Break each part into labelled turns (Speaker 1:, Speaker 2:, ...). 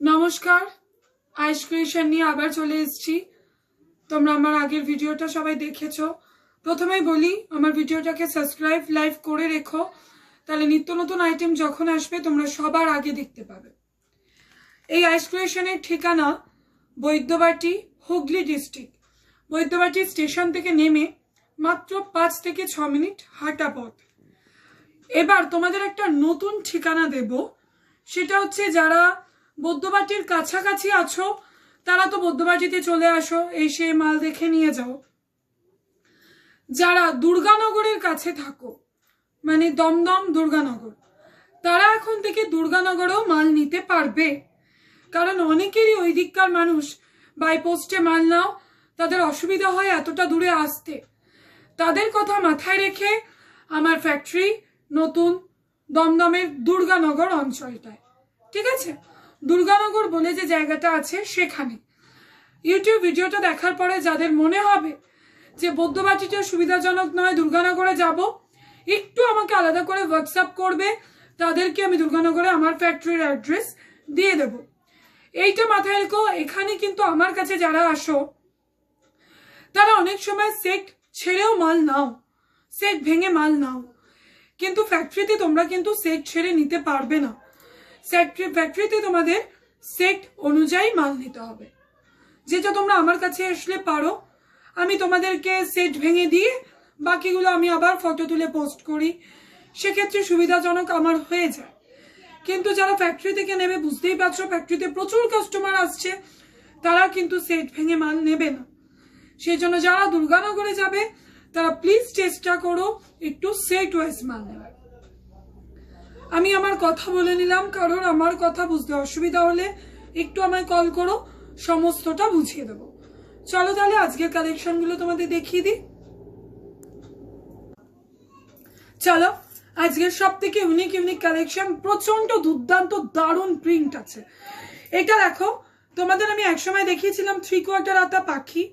Speaker 1: নমস্কার আইস ক্রিয়েশন নিয়ে আবার চলে এসেছি। তোমরা আমার আগের ভিডিওটা সবাই দেখেছ। প্রথমেই বলি, আমার ভিডিওটাকে সাবস্ক্রাইব লাইভ করে রেখো। তাহলে নিত্য নতুন আইটেম যখন আসবে, তোমরা সবার আগে দেখতে পাবে। এই আইস ক্রিয়েশনের ঠিকানা বৈদ্যবাটি, হুগলি ডিস্ট্রিক্ট বৈদ্যবাটি স্টেশন থেকে নেমে মাত্র পাঁচ থেকে ছ মিনিট হাঁটা পথ। এবার তোমাদের একটা নতুন ঠিকানা দেব। সেটা হচ্ছে যারা বৌদ্ধবাটির কাছাকাছি আছো, তারা তো বৌদ্ধবাটিতে চলে আসো, এসে মাল দেখে নিয়ে যাও। যারা দুর্গানগরের কাছে থাকো মানে দমদম দুর্গানগর, তারা এখন থেকে দুর্গানগরেও মাল নিতে পারবে। কারণ অনেকেরই ওই দিককার মানুষ, বাই পোস্টে মাল নাও, তাদের অসুবিধা হয় এতটা দূরে আসতে। তাদের কথা মাথায় রেখে আমার ফ্যাক্টরি নতুন দমদমের দুর্গানগর অঞ্চলটায়। ঠিক আছে? দুর্গানগর বলে যে জায়গাটা আছে সেখানে। ইউটিউব ভিডিওটা দেখার পরে যাদের মনে হবে যে বৌদ্ধবাটিটা সুবিধাজনক নয় দুর্গানগরে যাব, একটু আমাকে আলাদা করে হোয়াটসঅ্যাপ করবে, তাদেরকে আমি দুর্গানগরে আমার ফ্যাক্টরির অ্যাড্রেস দিয়ে দেব। এইটা মাথায় রেখো, এখানে কিন্তু আমার কাছে যারা আসো, তারা অনেক সময় সেট ছেড়েও মাল নাও সেট ভেঙে মাল নাও। কিন্তু ফ্যাক্টরিতে তোমরা কিন্তু সেট ছেড়ে নিতে পারবে না। ফ্যাক্টরিতে তোমাদের সেট অনুযায়ী মাল নিতে হবে। যেটা তোমরা আমার কাছে আসলে পারো, আমি তোমাদেরকে সেট ভেঙে দিয়ে বাকিগুলো আমি আবার ফটো তুলে পোস্ট করি। সেক্ষেত্রে সুবিধাজনক আমার হয়ে যায়। কিন্তু যারা ফ্যাক্টরি থেকে নেবে, বুঝতেই পারছ ফ্যাক্টরিতে প্রচুর কাস্টমার আসছে, তারা কিন্তু সেট ভেঙে মাল নেবে না। সেই জন্য যারা দুর্গানগরে যাবে, তারা প্লিজ চেষ্টা করো একটু সেট ওয়াইজ মাল নেওয়ার। আমি আমার কথা বলে নিলাম, কারণ আমার কথা বুঝতে অসুবিধা হলে একটু আমায় কল করো, সমস্তটা বুঝিয়ে দেবো। চলো তাহলে আজকের কালেকশনগুলো তোমাদের দেখিয়ে দিই। চলো, আজকের সব থেকে ইউনিক ইউনিক কালেকশন প্রচণ্ড দুর্দান্ত, দারুণ প্রিন্ট আছে। এটা দেখো, তোমাদের আমি একসময় দেখিয়েছিলাম থ্রি কোয়ার্টার আতা পাখি।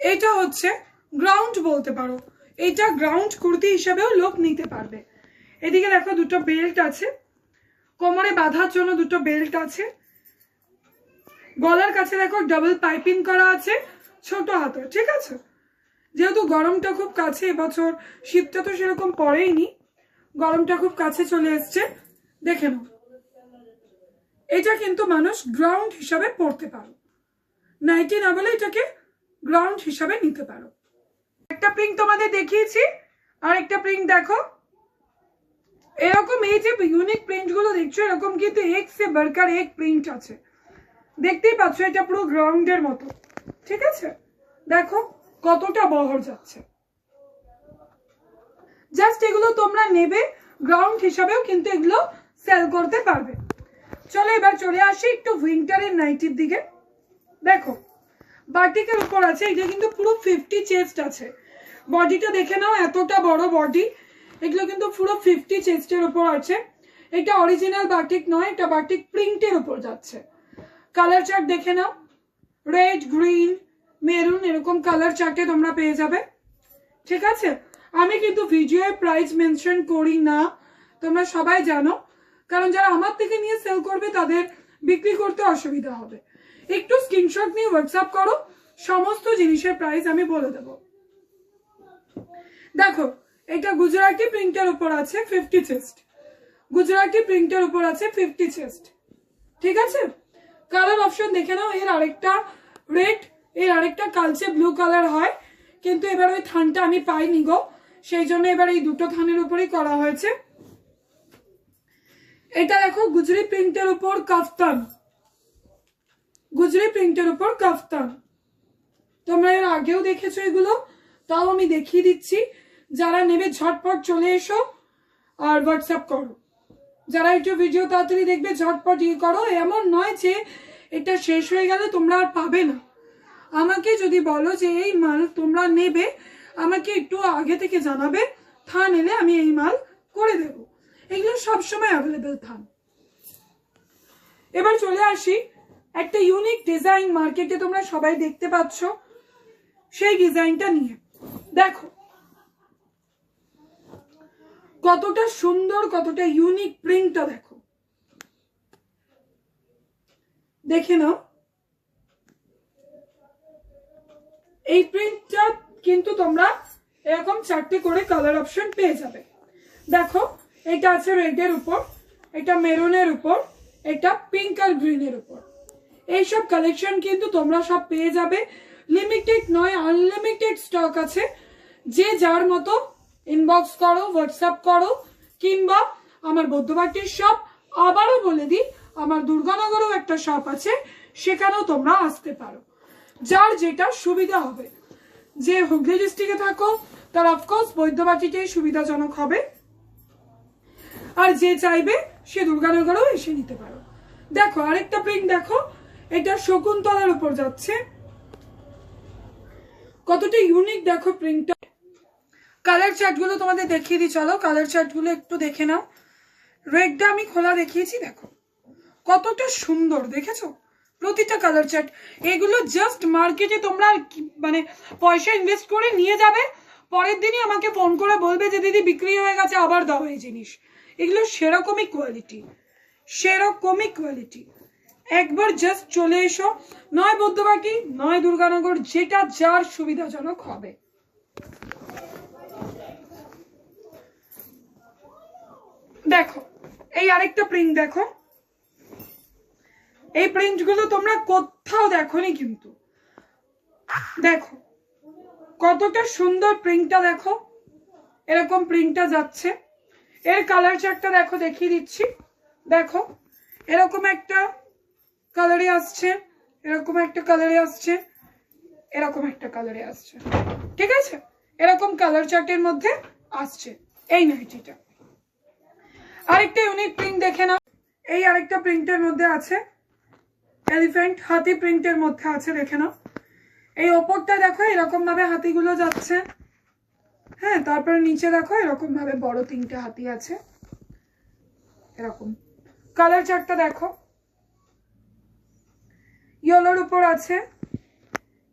Speaker 1: এটা হচ্ছে গ্রাউন্ড বলতে পারো। এটা গ্রাউন্ড কুর্তি হিসাবেও লোক নিতে পারবে। এদিকে দেখো দুটো বেল্ট আছে। কোমরে বাঁধার জন্য দুটো বেল্ট আছে। গলার কাছে দেখো ডাবল পাইপিং করা আছে, ছোট হাতে, ঠিক আছে? যেহেতু গরমটা খুব কাছে, এবছর শীতটা তো সেরকম পড়েইনি। গরমটা খুব কাছে চলে এসছে, দেখে নাও। এটা কিন্তু মানুষ গ্রাউন্ড হিসাবে পড়তে পারো। নাইটি না বলে এটাকে গ্রাউন্ড হিসাবে নিতে পারো। একটা প্রিন্ট তোমাদের দেখিয়েছি আর একটা প্রিন্ট দেখো। এরকম এই যে ইউনিক প্রিন্টগুলো দেখছ, এরকম কিন্তু এক সে বারকার এক প্রিন্ট আছে। দেখতেই পাচ্ছ, এটা পুরো গ্রাউন্ডের মতো। ঠিক আছে? দেখো কতটা বহর যাচ্ছে। জাস্ট এগুলো তোমরা নেবে গ্রাউন্ড হিসাবেও কিন্তু এগুলো সেল করতে পারবে। চলো এবার চলে আসি একটু উইন্টারের নাইটির দিকে। দেখো বাটিকের উপর আছে, এটা কিন্তু পুরো ফিফটি চেস্ট আছে। বডিটা দেখে নাও, এতটা বড় বডি এগুলো কিন্তু পুরো ফিফটি চেস্টের উপর আছে। এটা অরিজিনাল বাটিক নয়, এটা বাটিক প্রিন্টের উপর যাচ্ছে। কালার চার্ট দেখে নাও। রেড গ্রিন মেরুন এরকম কালার চার্টে তোমরা পেয়ে যাবে। ঠিক আছে? আমি কিন্তু ভিডিওয়ে প্রাইস মেনশন করি না। তোমরা সবাই জানো। কারণ যারা আমার থেকে নিয়ে সেল করবে, তাদের বিক্রি করতে অসুবিধা হবে। একটু স্ক্রিনশট নিয়ে হোয়াটসঅ্যাপ করো। সমস্ত জিনিসের প্রাইস আমি বলে দেব। দেখো এটা গুজরাটি প্রিন্টের উপর আছে ফিফটি চেস্ট গুজরাটি প্রিন্টের উপর আছে ফিফটি চেস্ট ঠিক আছে? কালার অপশন দেখে নাও, এর আরেকটা রেড এর আরেকটা কালচে ব্লু কালার হয়। কিন্তু এবার ওই থানটা আমি পাইনি গো। সেই জন্য এবার এই দুটো থানের উপরেই করা হয়েছে। এটা দেখো, গুজরি প্রিন্টের উপর কাফতান। গুজরি প্রিন্টের উপর কাফতান। তোমরা এর আগেও দেখেছ এগুলো, তাও আমি দেখিয়ে দিচ্ছি। যারা নেবে ঝটপট চলে এসো আর হোয়াটসঅ্যাপ করো। যারা একটু ভিডিও তাড়াতাড়ি দেখবে, ঝটপট ইয়ে করো। এমন নয় যে এটা শেষ হয়ে গেলে তোমরা আর পাবে না। আমাকে যদি বলো যে এই মাল তোমরা নেবে, আমাকে একটু আগে থেকে জানাবে। থান এলে আমি এই মাল করে দেব। এগুলো সবসময় অ্যাভেলেবেল থান। এবার চলে আসি। একটা ইউনিক ডিজাইন মার্কেটে তোমরা সবাই দেখতে পাচ্ছ সেই ডিজাইনটা নিয়ে। দেখো কতটা সুন্দর, কতটা ইউনিক প্রিন্টটা দেখো। দেখে নাও। এই প্রিন্টটা কিন্তু তোমরা এরকম চারটে করে কালার অপশন পেয়ে যাবে। দেখো, এটা আছে রেডের উপর, এটা মেরুনের উপর, এটা পিঙ্ক আর গ্রিনের উপর। এইসব কালেকশন কিন্তু তোমরা সব পেয়ে যাবে। লিমিটেড নয় আনলিমিটেড স্টক আছে। যে যার মতো ইনবক্স করো হোয়াটসঅ্যাপ করো, কিংবা আমার বৌদ্ধবাটির শপ আবারও বলে দিই, আমার দুর্গানগরেও একটা শপ আছে, সেখানেও তোমরা আসতে পারো। যার যেটা সুবিধা হবে। যে হুগলি ডিস্ট্রিক্টে থাকো, তার অফকোর্স বৈদ্যবাটিটাই সুবিধাজনক হবে। আর যে চাইবে, সে দুর্গানগরেও এসে নিতে পারো। দেখো, আরেকটা প্রিন্ট দেখো, এটা শকুন্তলার উপর যাচ্ছে। কতটা ইউনিক দেখো প্রিন্টটা কালার চার্টগুলো তোমাদের দেখিয়ে দিই, চলো। কালার চার্টগুলো একটু দেখে নাও। রেডটা আমি খোলা দেখিয়েছি, দেখো। কতটা সুন্দর, দেখেছ? প্রতিটা কালার চার্ট এগুলো জাস্ট মার্কেটে তোমরা মানে পয়সা ইনভেস্ট করে নিয়ে যাবে। পরের দিনই আমাকে ফোন করে বলবে যে, দিদি, বিক্রি হয়ে গেছে, আবার দাও এই জিনিস। এগুলো সেরকমই কোয়ালিটি সেরকমই কোয়ালিটি একবার জাস্ট চলে এসো। নয় বৌদ্ধবাটি, নয় দুর্গানগর, যেটা যার সুবিধাজনক হবে। দেখো, এই আরেকটা প্রিন্ট দেখো। এই প্রিন্টগুলো তোমরা কোথাও দেখোনি কিন্তু। দেখো, কতটা সুন্দর প্রিন্টটা দেখো। এরকম প্রিন্টটা যাচ্ছে। এর কালার চার্টটা দেখো, দেখিয়ে দিচ্ছি। দেখো, এরকম একটা কালারে আসছে, এরকম একটা কালারে আসছে, এরকম একটা কালারে আসছে। ঠিক আছে? এরকম কালার চার্টের মধ্যে আসছে। এই নাইটিটা আরেকটা ইউনিক প্রিন্ট দেখে নাও। এই আরেকটা প্রিন্টের মধ্যে আছে। এলিফ্যান্ট হাতি প্রিন্টের মধ্যে আছে, দেখে নাও। এই ওপরটা দেখো এরকম ভাবে হাতিগুলো যাচ্ছে। হ্যাঁ তারপরে নিচে দেখো এরকম ভাবে বড় তিনটে হাতি আছে। এরকম। কালার চার্টটা দেখো। ইয়েলোর উপর আছে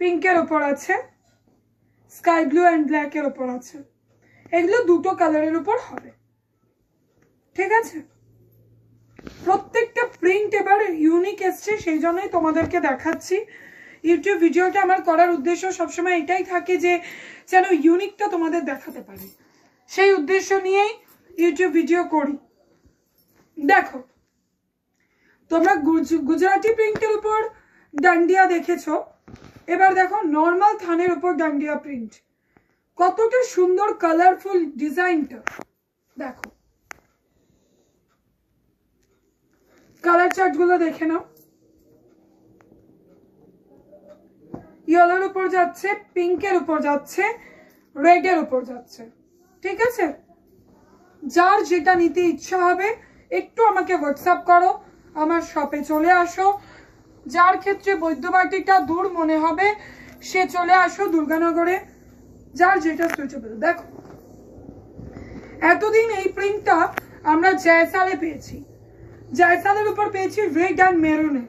Speaker 1: পিঙ্কের উপর আছে স্কাই ব্লু অ্যান্ড ব্ল্যাকের উপর আছে। এগুলো দুটো কালারের উপর হবে। ঠিক আছে? প্রত্যেকটা প্রিন্ট এবার ইউনিক এসছে, সেই জন্যই তোমাদেরকে দেখাচ্ছি। ইউটিউব ভিডিওটা আমার করার উদ্দেশ্য সবসময় এটাই থাকে যে, যেন ইউনিকটা তোমাদের দেখাতে পারি। সেই উদ্দেশ্য নিয়েই ইউটিউব ভিডিও করি। দেখো, তোমরা গুজ- গুজরাটি প্রিন্টের উপর ডান্ডিয়া দেখেছ। এবার দেখো নর্মাল থানের উপর ডান্ডিয়া প্রিন্ট কতটা সুন্দর কালারফুল ডিজাইনটা দেখো কালার চার্টগুলো দেখে নাও। ইয়েলোর উপর যাচ্ছে পিঙ্কের উপর যাচ্ছে রেডের উপর যাচ্ছে। ঠিক আছে? যার যেটা নিতে ইচ্ছা হবে, একটু আমাকে হোয়াটসঅ্যাপ করো, আমার শপে চলে আসো। যার ক্ষেত্রে বৈদ্যবাটিটা দূর মনে হবে, সে চলে আসো দুর্গানগরে। যার যেটা সুইটেবল দেখো, এতদিন এই প্রিন্টটা আমরা জয়সালে পেয়েছি। জয়সালের উপর পেয়েছি রেড অ্যান্ড মেরুনে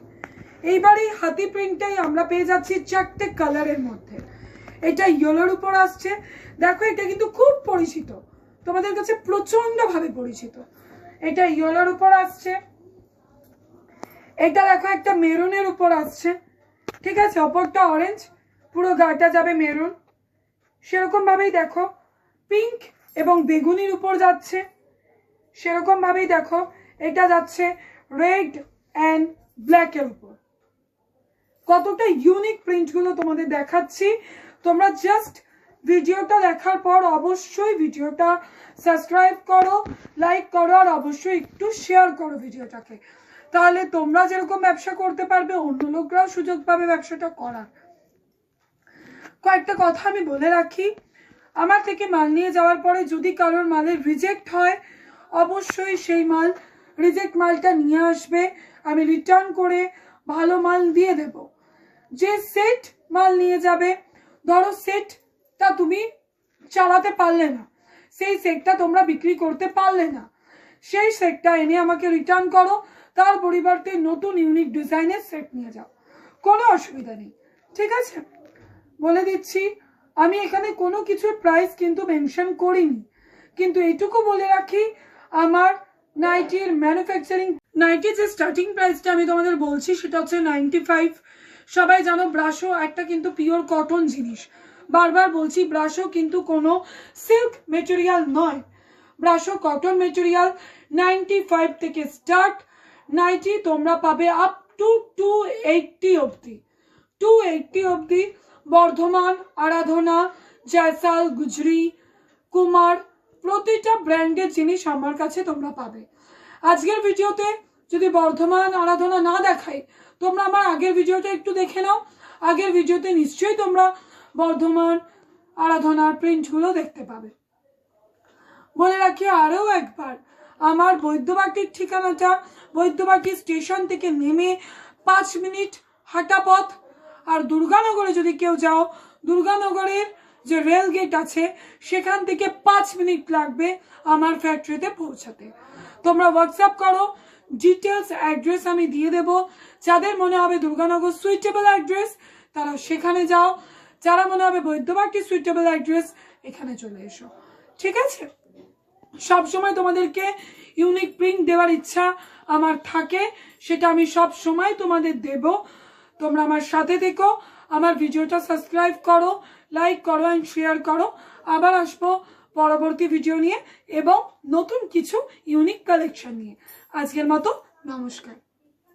Speaker 1: এইবার এই হাতি প্রিন্টটাই আমরা পেয়ে যাচ্ছি চারটে কালারের মধ্যে। এটা ইয়েলোর উপর আসছে। দেখো, এটা কিন্তু খুব পরিচিত। তোমাদের কাছে প্রচণ্ড ভাবে পরিচিত। এটা ইয়েলোর উপর আসছে। এটা দেখো, একটা মেরুনের উপর আসছে। ঠিক আছে, অপরটা অরেঞ্জ পুরো গাটা যাবে মেরুন সেরকম ভাবেই দেখো। পিঙ্ক এবং বেগুনির উপর যাচ্ছে। সেরকম ভাবেই দেখো। এটা যাচ্ছে রেড অ্যান্ড ব্ল্যাকের উপর। কতটা ইউনিক প্রিন্টগুলো তোমাদের দেখাচ্ছি। তোমরা জাস্ট ভিডিওটা দেখার পর অবশ্যই ভিডিওটা সাবস্ক্রাইব করো লাইক করো আর অবশ্যই একটু শেয়ার করো ভিডিওটাকে। তাহলে তোমরা যেরকম ব্যবসা করতে পারবে, অন্য লোকরাও সুযোগ পাবে ব্যবসাটা করার। কয়েকটা কথা আমি বলে রাখি। আমার থেকে মাল নিয়ে যাওয়ার পরে যদি কারোর মালের রিজেক্ট হয়, অবশ্যই সেই মাল রিজেক্ট মালটা নিয়ে আসবে, আমি রিটার্ন করে ভালো মাল দিয়ে দেব। যে সেট মাল নিয়ে যাবে, ধরো সেটটা তুমি চালাতে পারলে না, সেই সেটটা তোমরা বিক্রি করতে পারলে না। সেই সেটটা এনে আমাকে রিটার্ন করো, তার পরিবর্তে নতুন ইউনিক ডিজাইনের সেট নিয়ে যাও। কোনো অসুবিধা নেই, ঠিক আছে? বলে দিচ্ছি, আমি এখানে কোনো কিছুর প্রাইস কিন্তু মেনশন করিনি। কিন্তু এইটুকু বলে রাখি, আমার নাইটির ম্যানুফ্যাকচারিং নাইটির যে স্টার্টিং প্রাইসটা আমি তোমাদের বলছি, সেটা হচ্ছে নাইনটি ফাইভ সবাই জানো, ব্রাশো একটা কিন্তু পিওর কটন জিনিস। বারবার বলছি, ব্রাশো কিন্তু কোনো সিল্ক মেটেরিয়াল নয়। ব্রাশো কটন মেটেরিয়াল নাইনটি ফাইভ থেকে স্টার্ট নাইটি তোমরা পাবে আপ টু টু এইটটি অবধি। টু এইটটি অবধি বর্ধমান, আরাধনা, জয়সাল, গুজরি, কুমার প্রতিটা ব্র্যান্ডের জিনিস আমার কাছে তোমরা পাবে। আজকের ভিডিওতে যদি বর্ধমান আরাধনা না দেখাই, তোমরা আমার আগের ভিডিওটা একটু দেখে নাও। আগের ভিডিওতে নিশ্চয়ই তোমরা বর্ধমান আরাধনার প্রিন্টগুলো দেখতে পাবে। বলে রাখি আরও একবার, আমার বৈদ্যবাটির ঠিকানাটা বৈদ্যবাটি স্টেশন থেকে নেমে পাঁচ মিনিট হাঁটা পথ। আর দুর্গানগরে যদি কেউ যাও, দুর্গানগরের যে রেল গেট আছে, সেখান থেকে পাঁচ মিনিট লাগবে আমার ফ্যাক্টরিতে পৌঁছাতে। তোমরা হোয়াটসঅ্যাপ করো ডিটেলস অ্যাড্রেস আমি দিয়ে দেব। যাদের মনে হবে দুর্গানগর সুইটেবল অ্যাড্রেস তারা সেখানে যাও। যারা মনে হবে বৈদ্যবাটি সুইটেবল অ্যাড্রেস এখানে চলে এসো। ঠিক আছে? সব সময় তোমাদেরকে ইউনিক প্রিন্ট দেওয়ার ইচ্ছা আমার থাকে, সেটা আমি সব সময় তোমাদের দেব। তোমরা আমার সাথে থেকো। আমার ভিডিওটা সাবস্ক্রাইব করো লাইক করো অ্যান্ড শেয়ার করো। আবার আসব পরবর্তী ভিডিও নিয়ে এবং নতুন কিছু ইউনিক কালেকশন নিয়ে। আজকের মতো নমস্কার।